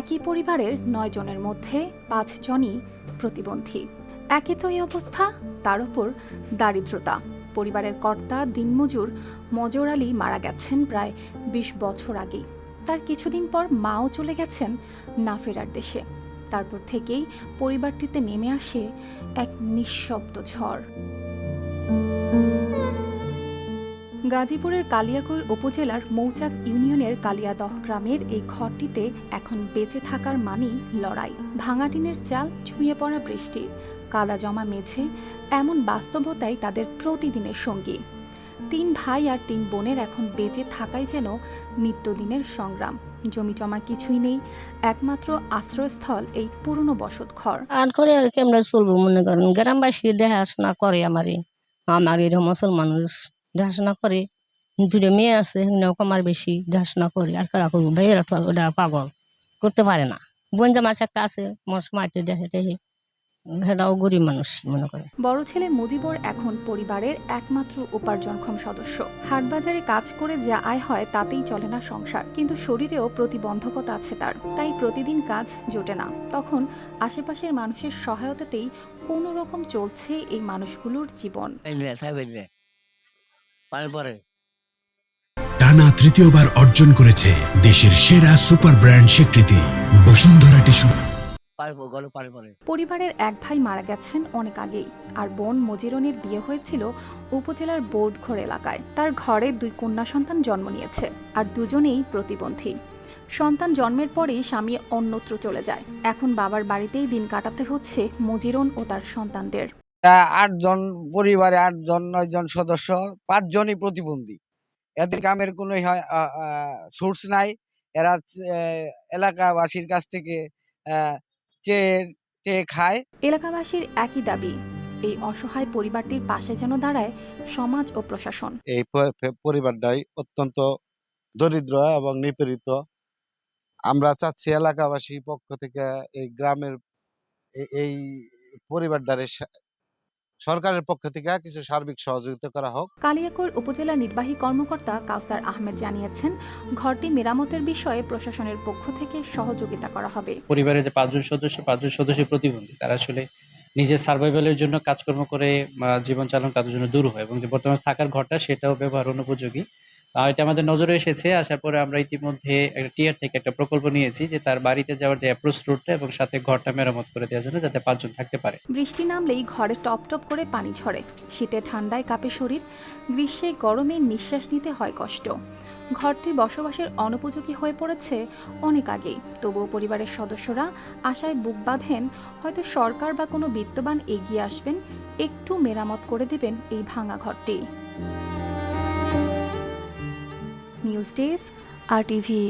একই পরিবারের নয় জনের মধ্যে পাঁচজনই প্রতিবন্ধী। একে তো এই অবস্থা, তার উপর দারিদ্রতা। পরিবারের কর্তা দিনমজুর মজর আলী মারা গেছেন প্রায় বিশ বছর আগেই। তার কিছুদিন পর মাও চলে গেছেন না ফেরার দেশে। তারপর থেকেই পরিবারটিতে নেমে আসে এক নিঃশব্দ ঝড়। গাজীপুরের কালিয়াকৈর উপজেলার মৌচাক ইউনিয়নের কালিয়াদহ গ্রামের এই ঘরটিতে এখন বেঁচে থাকার মানেই লড়াই। ভাঙা টিনের চাল ছুঁয়ে পড়া বৃষ্টি, কাদা জমা মেঝে, এমন বাস্তবতাই তাদের প্রতিদিনের সঙ্গী। তিন ভাই আর তিন বোনের এখন বেঁচে থাকাই যেন নিত্যদিনের সংগ্রাম। জমি জমা কিছুই নেই, একমাত্র আশ্রয়স্থল এই পুরনো বসত ঘর। আর করে আর কেমনে চলবো মনে করেন? গ্রামবাসী দেখাশোনা করে আমার এরকম মুসলমান মানুষ দেখাশোনা করে। দুটো মেয়ে আছে সেগুলো আমার বেশি দেখাশোনা করে। আর কারা করব? ভাইয়েরা তো ওটা পাগল। করতে পারে না। বঞ্জা মাছ একটা আছে মোর মাটি দেখে দেখে। সেটাও গরিব মানুষ মনে করে। বড় ছেলে মুজিবর এখন পরিবারের একমাত্র উপার্জনক্ষম সদস্য। হাটবাজারে কাজ করে যা আয় হয় তাতেই চলে না সংসার। কিন্তু শরীরেও প্রতিবন্ধকতা আছে তার। তাই প্রতিদিন কাজ জোটে না। তখন আশেপাশের মানুষের সহায়তাতেই কোনো রকম চলছে এই মানুষগুলোর জীবন। পরে। টানা তৃতীয়বার অর্জন করেছে দেশের সেরা সুপার ব্র্যান্ড স্বীকৃতি বসুন্ধরা টিস্যু। পরে। পরিবারের এক ভাই মারা গেছেন অনেক আগেই। আর বোন মজিরনের বিয়ে হয়েছিল উপজেলার বোর্ডঘর এলাকায়। তার ঘরে দুই কন্যা সন্তান জন্ম নিয়েছে আর দুজনেই প্রতিবন্ধী। সন্তান জন্মের পরেই স্বামী অন্যত্র চলে যায়। এখন বাবার বাড়িতেই দিন কাটাতে হচ্ছে মজিরন ও তার সন্তানদের। আটজন পরিবারে আটজন নয়জন সদস্য পাঁচজনই প্রতিবন্ধী। এদের গ্রামের কোনো সোর্স নাই। এরা এলাকাবাসীর কাছ থেকে আহ, চেয়ে চেয়ে খায়। এলাকাবাসীর একই দাবি এই অসহায় পরিবারটির পাশে যেন দাঁড়ায় সমাজ ও প্রশাসন। এই পরিবারটাই অত্যন্ত দরিদ্র এবং নিপীড়িত। আমরা চাচ্ছি এলাকাবাসী পক্ষ থেকে এই গ্রামের এই পরিবারটারে সা- সরকারের পক্ষ থেকে কিছু সার্বিক সহযোগিতা করা হোক। কালিয়াকৈর উপজেলা নির্বাহী কর্মকর্তা কাউসার আহমেদ জানিয়েছেন ঘরটি মেরামতের বিষয়ে প্রশাসনের পক্ষ থেকে সহযোগিতা করা হবে। পরিবারের যে পাঁচজন সদস্য পাঁচজন সদস্য প্রতিবন্ধী তারা আসলে নিজের সার্ভাইভালের জন্য কাজকর্ম করে আহ, জীবন চালন তাদের জন্য দূর হয় এবং যে বর্তমানে থাকার ঘরটা সেটাও ব্যবহার অনুপযোগী। এটা আমাদের নজরে এসেছে, আসার পরে আমরা ইতিমধ্যে একটা টিয়ার থেকে একটা প্রকল্প নিয়েছি যে তার বাড়িতে যাওয়ার যে অ্যাপ্রোচ রোডটা এবং সাথে ঘরটা মেরামত করে দেওয়ার জন্য যাতে পাঁচজন থাকতে পারে। বৃষ্টি নামলেই ঘরে টপ টপ করে পানি ঝরে, শীতে ঠান্ডায় কাঁপে শরীর, গ্রীষ্মে গরমে নিঃশ্বাস নিতে হয় কষ্ট। ঘরটি বসবাসের অনুপযোগী হয়ে পড়েছে অনেক আগেই, তবুও পরিবারের সদস্যরা আশায় বুক বাঁধেন, হয়তো সরকার বা কোনো বিত্তবান এগিয়ে আসবেন, একটু মেরামত করে দেবেন এই ভাঙা ঘরটি। News desk R TV.